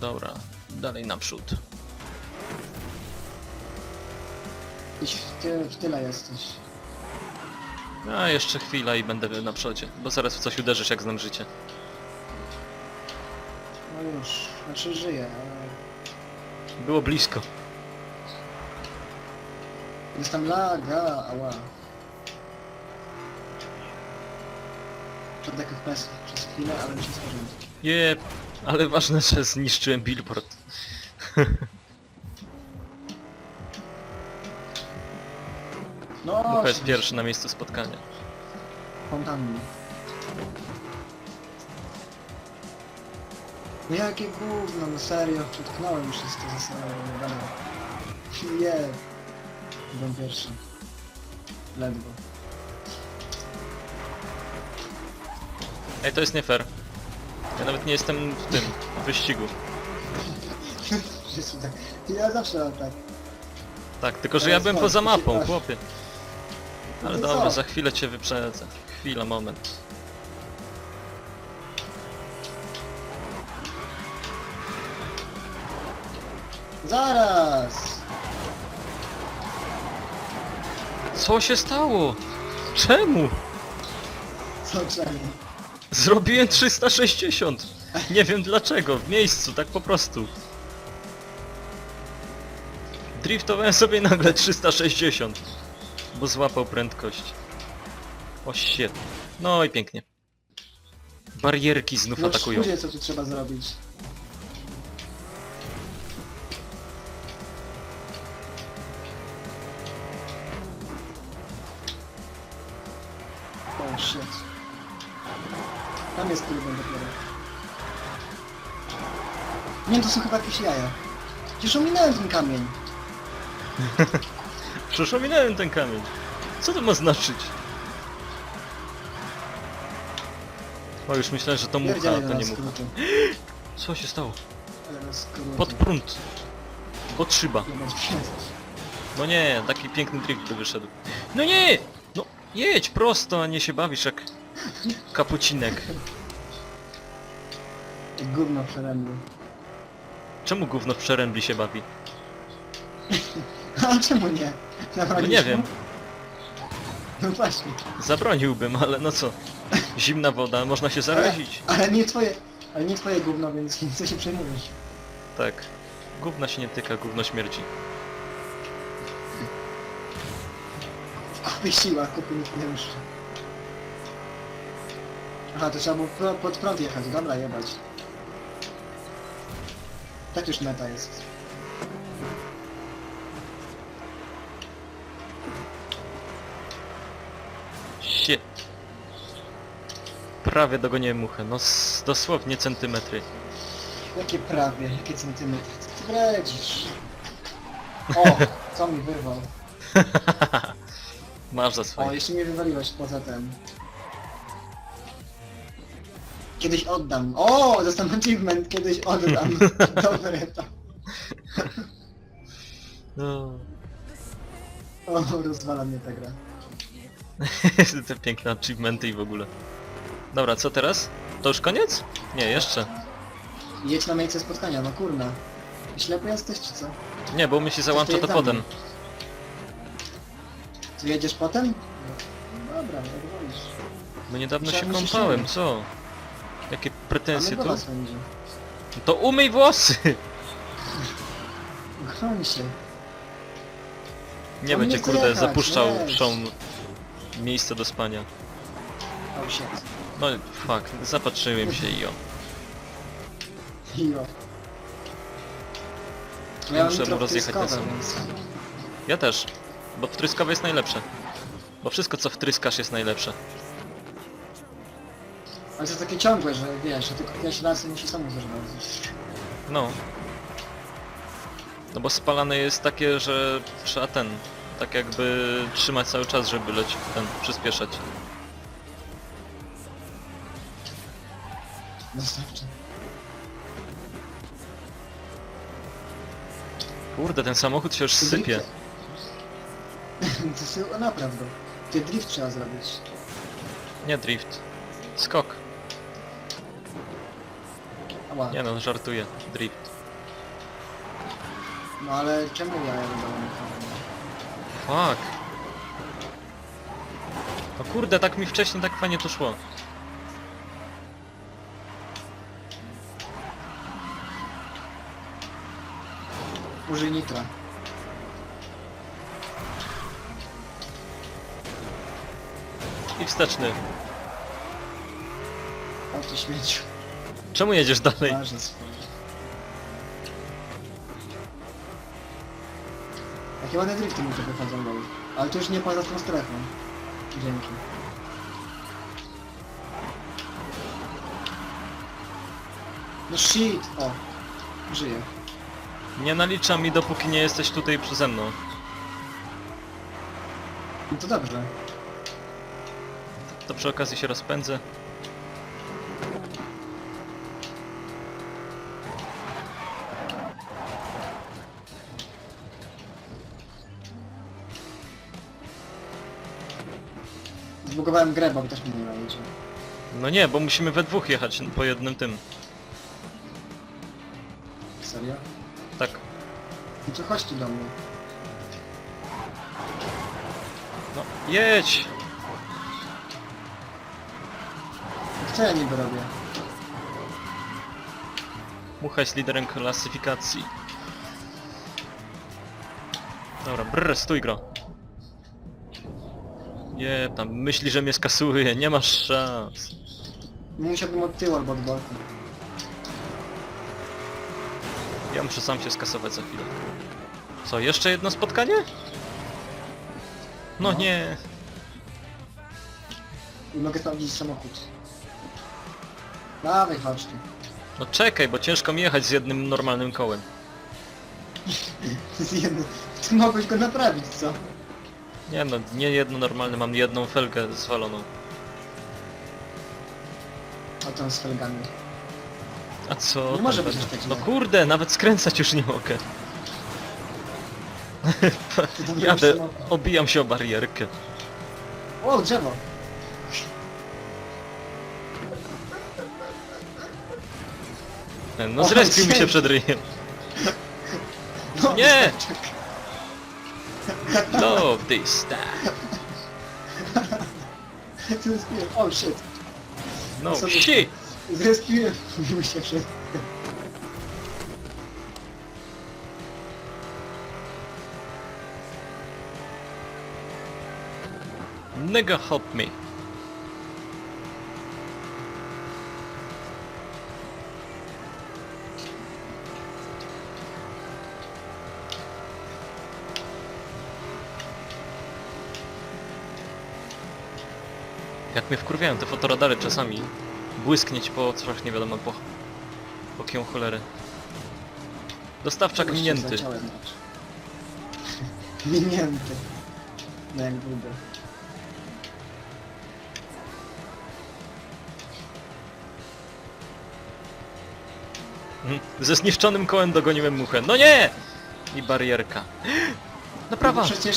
Dobra, dalej naprzód. Gdzieś w, ty, w tyle jesteś. A jeszcze chwila i będę na przodzie, bo zaraz w coś uderzysz jak znam życie. No już, znaczy żyję, ale... Było blisko. Jest tam laga, ała. Przodek FPS przez chwilę, ale mi się skończył. Je, ale ważne, że zniszczyłem billboard. No, Mucha jest pierwszy na miejscu spotkania. Fontanny. No jakie gówno, no serio, już jest to zastanawiam. Je. Byłem pierwszy. Ledwo. Ej, to jest nie fair. Ja nawet nie jestem w tym, w wyścigu. Tak. Ja zawsze mam tak. Tak, tylko że ja jest byłem poza mapą, chłopie. Ale No to dobra, co? za chwilę cię wyprzedzę. Chwila, moment. Zaraz! Co się stało? Czemu? Co czemu? Zrobiłem 360. Nie wiem dlaczego, w miejscu, tak po prostu. Driftowałem sobie nagle 360. Bo złapał prędkość. O shit. No i pięknie. Barierki znów No atakują. co tu trzeba zrobić. Tam jest trudno dopiero. Nie, to są chyba jakieś jaja. Przecież ominąłem ten kamień. Przecież ominąłem ten kamień. Co to ma znaczyć? O, już myślałem, że to mucha, Pierdzielę to na nie mucha. skróty. Co się stało? Ale na skróty. Pod prąd. Pod szyba. No nie, taki piękny drift by wyszedł. No nie! No jedź prosto, a nie się bawisz jak kapucinek. Gówno przerębły. Czemu gówno w przerębli się bawi? A czemu nie? No Zabraliśmy? nie wiem, No właśnie. zabroniłbym, ale no co? Zimna woda, można się zarazić. Ale nie twoje, ale nie twoje gówno, więc co się przejmujesz? Tak. Gówna się nie tyka, gówno śmierci. W kupie siła, kupy nikt nie ruszy. Aha, to trzeba było pro, pod prąd jechać, dobra, jebać. Tak już meta jest. Shit. Prawie dogoniłem muchę, no s- dosłownie centymetry. Jakie prawie, jakie centymetry. Co ty bredzisz? O, co mi wyrwał. Masz za O, swoje. jeszcze mnie wywaliłeś poza ten. Kiedyś oddam. O, dostałem achievement, kiedyś oddam. Dobre to. No. O, rozwala mnie ta gra. Te piękne achievementy i w ogóle. Dobra, co teraz? To już koniec? Nie, jeszcze. Jedź na miejsce spotkania, no kurna. Ślepy jesteś czy co? Nie, bo mi się załącza to potem. Ty jedziesz potem? No, dobra, jak wolisz. Bo niedawno się że kąpałem, się- co? Jakie pretensje do was będzie. To umyj włosy! Chroń się. Nie On będzie nie chce kurde jechać, zapuszczał weź. szą miejsce do spania. Oh shit. No fuck, zapatrzyłem się i o. Hero. Ja muszę mu rozjechać ten więc- Ja też. Bo wtryskowe jest najlepsze. Bo wszystko co wtryskasz jest najlepsze. Ale to jest takie ciągłe, że wiesz, że tylko pierwszy raz musi samo zerwać. No. No bo spalane jest takie, że trzeba ten, tak jakby trzymać cały czas, żeby leć, ten, przyspieszać. Dostawczy. Kurde, ten samochód się już sypie. To o, naprawdę. Ty drift trzeba zrobić. Nie drift. Skok. Nie no, żartuję. Drift. No ale czemu ja ją? Fuck. No kurde, tak mi wcześniej tak fajnie to szło. Użyj nitra. I wsteczny. O ty śmieciu. Czemu jedziesz dalej? Swoje. Jakie ładne drifty to wychodzą dalej. Ale to już nie poza tą strefą. Dzięki. No shit! O! Żyję. Nie nalicza mi dopóki nie jesteś tutaj przeze mną. No to dobrze. To przy okazji się rozpędzę. Zbugowałem grę, bo też mnie nie naliczy. No nie, bo musimy we dwóch jechać po jednym tym. Serio? Tak. No to chodź tu do mnie. No, jedź! Co ja niby robię? Mucha jest liderem klasyfikacji. Dobra, brr, stój gro. Nie, tam myśli, że mnie skasuje, nie masz szans. Musiałbym od tyłu albo od boku. Ja muszę sam się skasować za chwilę. Co, jeszcze jedno spotkanie? No No. nie. I mogę sprawdzić samochód. Dawaj, chodź tu. No czekaj, bo ciężko mi jechać z jednym normalnym kołem. Z jednym. Ty mogłeś go naprawić, co? Nie no, nie jedno normalne, mam jedną felgę zwaloną. O tam z felgami. A co? Nie tam może być tak No źle. kurde, nawet skręcać już nie mogę. Ty tam Jadę, robisz samochód. obijam się o barierkę. O, drzewo! No O, zrespił mi się przed ryjem. No, Nie! wystarczy. Love this time. Zrespiłem. O, shit. No Sobie- shit! Zrespiłem mu się. Nigga help me. Jak mnie wkurwiają te fotoradary czasami. Błysknieć po oczach nie wiadomo po... Po kią cholery. Dostawczak się minięty. zaciąłem, znaczy. Minięty. No jak długo. Mhm. Ze zniszczonym kołem dogoniłem muchę. No nie! I barierka. No Naprawa! przecież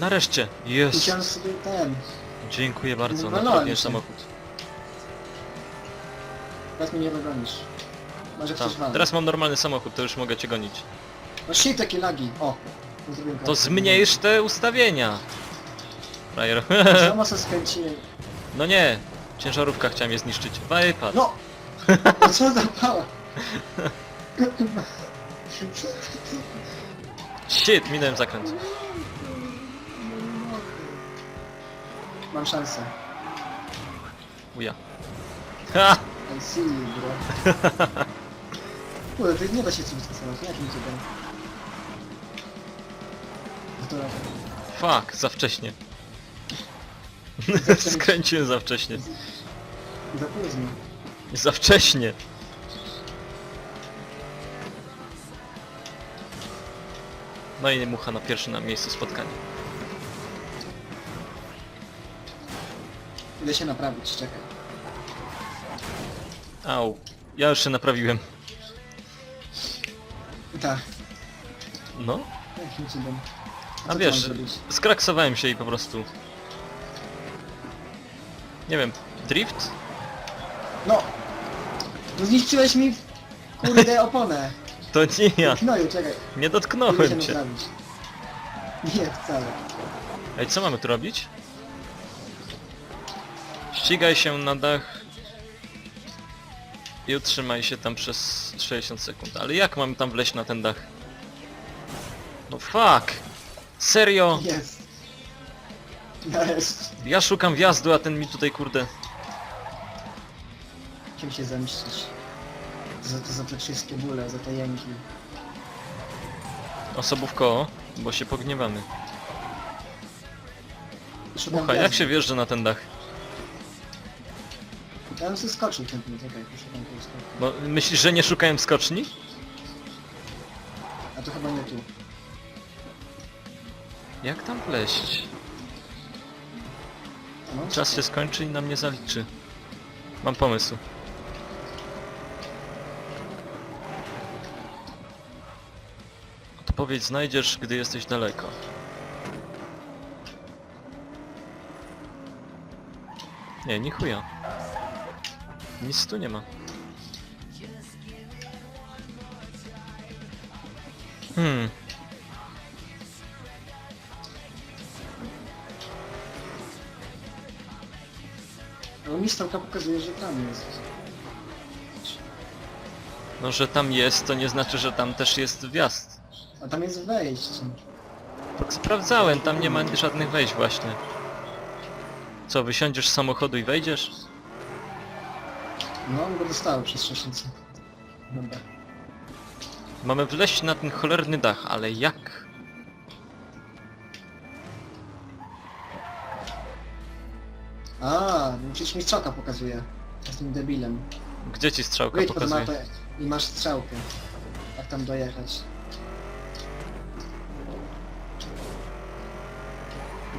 Nareszcie! Jest! chciałem sobie ten... Dziękuję bardzo, Walnąłem naprawię się. samochód. Teraz mnie nie dogonisz. Może Tak, teraz mam normalny samochód, to już mogę cię gonić. No shit, takie lagi. O! zrobiłem To kawałek. zmniejsz te ustawienia! Frajer. Samo se skręciłem. No nie! Ciężarówka chciałem je zniszczyć. Wypad! No! No co za pała? Shit, minąłem zakręt. Mam szansę. Uja. Ha! I see you, bro. Kurde, to nie da się cubić samochód, jakim cudem? To Fuck, za wcześnie. Skręciłem za wcześnie. za późno. Za wcześnie. No i mucha na pierwszym na miejscu spotkania. Idę się naprawić, czekaj. Au. Ja już się naprawiłem. Tak, No. jakim cudem? A Co wiesz, mam zrobić? skraksowałem się i po prostu... Nie wiem, drift? No! No zniszczyłeś mi, kurde, oponę. To nie ja. Knoju, czekaj. Nie Idę się dotknąłem cię. naprawić. Nie, wcale. Ej, co mamy tu robić? Ścigaj się na dach i utrzymaj się tam przez 60 sekund. Ale jak mamy tam wleźć na ten dach? No fuck! Serio? Jest. Ja szukam wjazdu, a ten mi tutaj kurde... Chciałem się zemścić. Za, to, za te wszystkie bóle, za te jęki. Osobówko, bo się pogniewamy. Szukam Słuchaj, jak się wjeżdża na ten dach? Ja bym sobie skoczył chętnie, czekaj, poszukam tego skoku. Bo myślisz, że nie szukałem skoczni? A to chyba nie tu. Jak tam wleźć? No, Czas się skończy i nam nie zaliczy. Mam pomysł. Odpowiedź znajdziesz, gdy jesteś daleko. Nie, nie chuja. Nic tu nie ma. Hmm. No mi strzałka pokazuje, że tam jest. No, że tam jest, to nie znaczy, że tam też jest wjazd. A tam jest wejście. Tak sprawdzałem, tam nie ma żadnych wejść właśnie. Co, wysiądziesz z samochodu i wejdziesz? No, go dostało przez 60 sekund. Dobra. Mamy wleźć na ten cholerny dach, ale jak? A, no przecież mi strzałka pokazuje. Jestem debilem. Gdzie ci strzałka Wejdź pod pokazuje? mapę i masz strzałkę. Jak tam dojechać.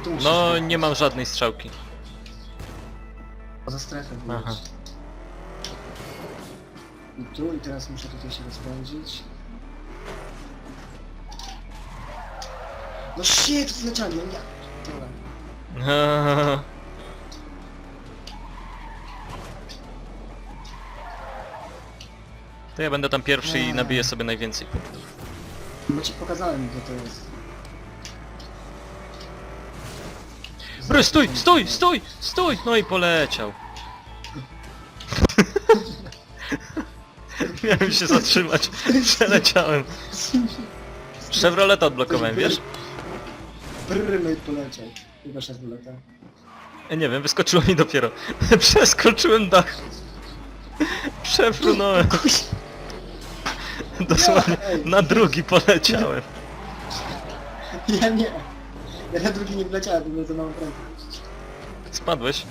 I tu musisz No, nie mam żadnej strzałki. Poza strefę Aha. I tu, i teraz muszę tutaj się rozpędzić. No shit, zleciałem, no ja... Dobra. To ja będę tam pierwszy i Nie. nabiję sobie najwięcej punktów. Bo ci pokazałem, gdzie to jest. Bry, stój, stój, stój, stój! No i poleciał. Miałem się zatrzymać. Przeleciałem. Chevroleta odblokowałem, wiesz? Brrr, no poleciał. Chyba. E, Nie wiem, wyskoczyło mi dopiero. Przeskoczyłem dach. Przefrunąłem. Dosłownie na drugi poleciałem. Ja nie. Ja na drugi nie wleciałem, bo prędkość. Spadłeś?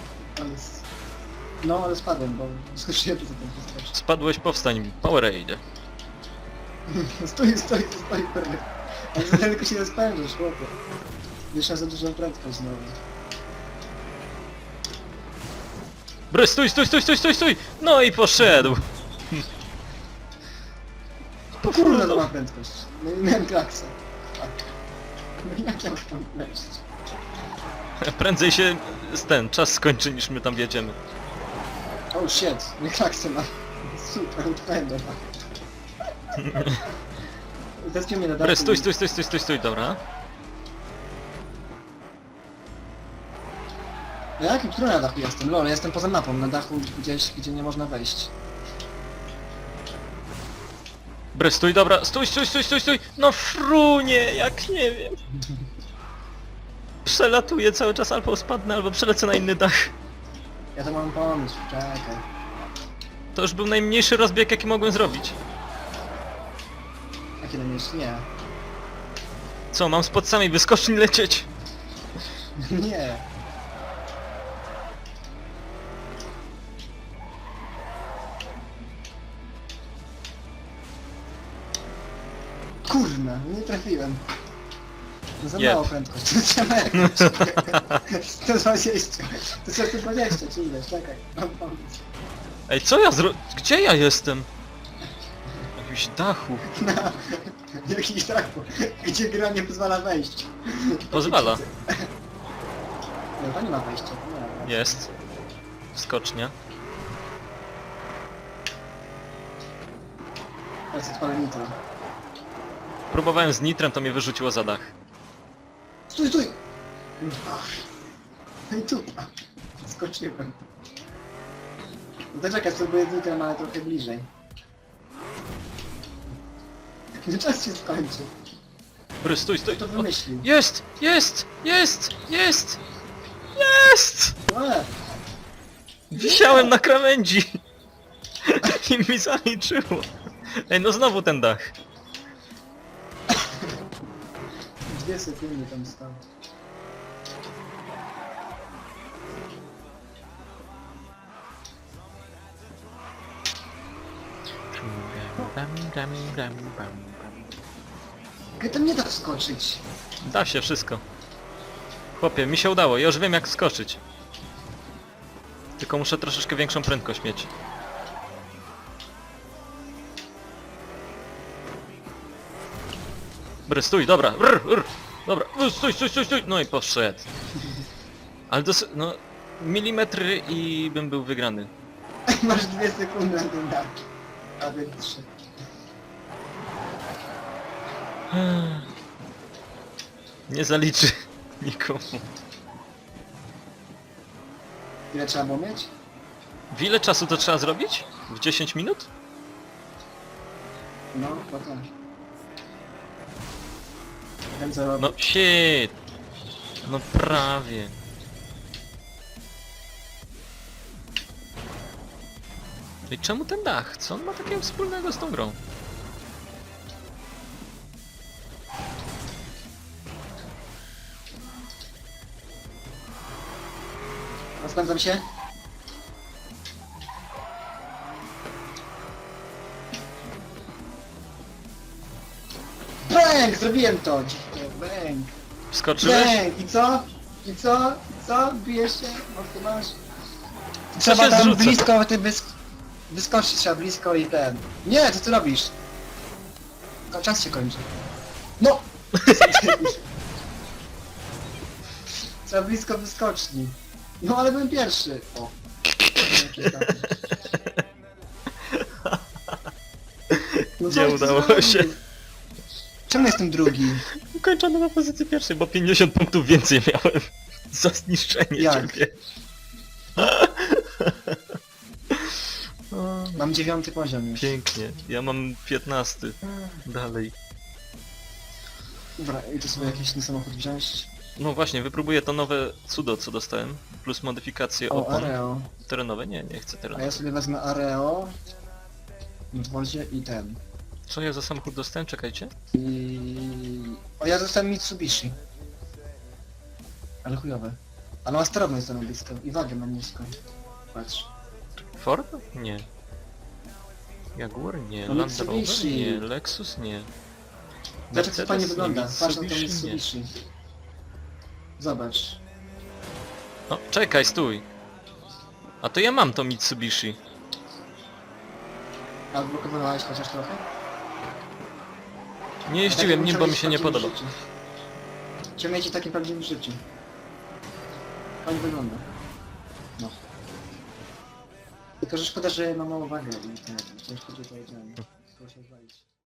Ale... s- No, ale spadłem, bo skoczyłem za ten strasznie. Spadłeś, powstań. Powerade. Stój, stój, stój, brrr. Ale za tylko się rozpędzasz, chłopie. Jeszcze za dużą prędkość znowu. Bry, stój, stój, stój, stój, stój, stój! No i poszedł. O kurde, to ma prędkość. No i miałem klaksę. Tak. No i jak ja mam tam wleźć? Prędzej się z ten czas skończy niż my tam jedziemy. Oh shit, nie klaksę ma. Super, odpędzę. Zespie mnie na dachu. Bry, stój, stój, stój, stój, stój, stój, dobra. Na jakim, który na dachu jestem? Lol, jestem poza mapą, na dachu gdzieś, gdzie nie można wejść. Bry, stój, dobra, stój, stój, stój, stój, stój! No frunie, jak nie wiem. Przelatuję cały czas, albo spadnę, albo przelecę na inny dach. Ja to mam pomysł, czekaj. To już był najmniejszy rozbieg, jaki mogłem zrobić. Jakie tam jest? Nie. Co, mam spod samej wyskoczni lecieć? nie. Kurna, nie trafiłem. No za mało prędkość, to trzeba jakoś. 120, to 120, czy ileś, czekaj, mam pomysł. Ej, co ja zro... Gdzie ja jestem? Na jakimś dachu. Na jakiś dachu, gdzie gra nie pozwala wejść. Pozwala. No to nie ma wejścia, nie. Jest. Skocznia. Teraz odpalę nitro. Próbowałem z nitrem, to mnie wyrzuciło za dach. Stój, stój! No i tu. Skoczyłem. No to czekaj, spróbuję nitrem, ale trochę bliżej. Gdzie czas się skończy? Bry, stój, stój. Kto to wymyślił? Jest! Jest! Jest! Jest! Jest! Ale! Wisiałem na krawędzi! I mi zaliczyło. Ej, no znowu ten dach. Dwie sekundy tam stał. Jak tam nie da wskoczyć? Da się wszystko. Chłopie, mi się udało, ja już wiem jak skoczyć. Tylko muszę troszeczkę większą prędkość mieć. Bry, stój, dobra, rr, rr, dobra, u, stój, stój, stój, stój, no i poszedł. Ale dos... no, milimetry i bym był wygrany. Masz dwie sekundy na ten dach. A wy trzy. Nie zaliczy nikomu. Ile trzeba było mieć? W ile czasu to trzeba zrobić? W 10 minut? No, potem. Wiem co robię. No shit! No prawie. I czemu ten dach? Co on ma takiego wspólnego z tą grą? Rozpędzam się. Bang! Zrobiłem to! Dzikie, Bang! Wskoczyłeś? Bang! I co? I co? I co? Bijesz się? Mocno masz? się Trzeba tam zrzuca? blisko, ty wysk wyskoczyć trzeba blisko i ten. Nie, co ty robisz? Czas się kończy. No! trzeba blisko wyskoczni. No ale byłem pierwszy. O. No co Nie ty udało zrobił? Czemu jestem drugi? Ukończono na pozycji pierwszej, bo 50 punktów więcej miałem. Za zniszczenie Jak? ciebie. O, Mam dziewiąty poziom już. Pięknie. Ja mam 15. Dalej. Dobra, i tu sobie jakiś ten samochód wziąć. No właśnie, wypróbuję to nowe cudo, co dostałem. Plus modyfikacje O, opon. Areo. Terenowe? Nie, nie chcę A ja sobie wezmę Areo. W wozie i ten. Co ja za samochód dostałem? Czekajcie. I... O, ja dostałem Mitsubishi. Ale chujowe. Ale ma sterowność jest tam blisko. I wagę mam nisko. Patrz. Ford? Nie. Jaguar? Nie. No Land Rover? Mitsubishi. Nie. Lexus? Nie. Zobacz jak to fajnie nie. wygląda. Patrz na to Mitsubishi? Nie. Mitsubishi. Zobacz. No, czekaj, stój. A to ja mam to Mitsubishi. A odblokowałeś chociaż trochę? Nie jeździłem Tak nim, bo mi się nie podoba. Chciałem mieć takim prawdziwym życiu. Fajnie wygląda. No. Tylko, że szkoda, że ma mało wagę i ten, ciężko tutaj tylko się odwalić.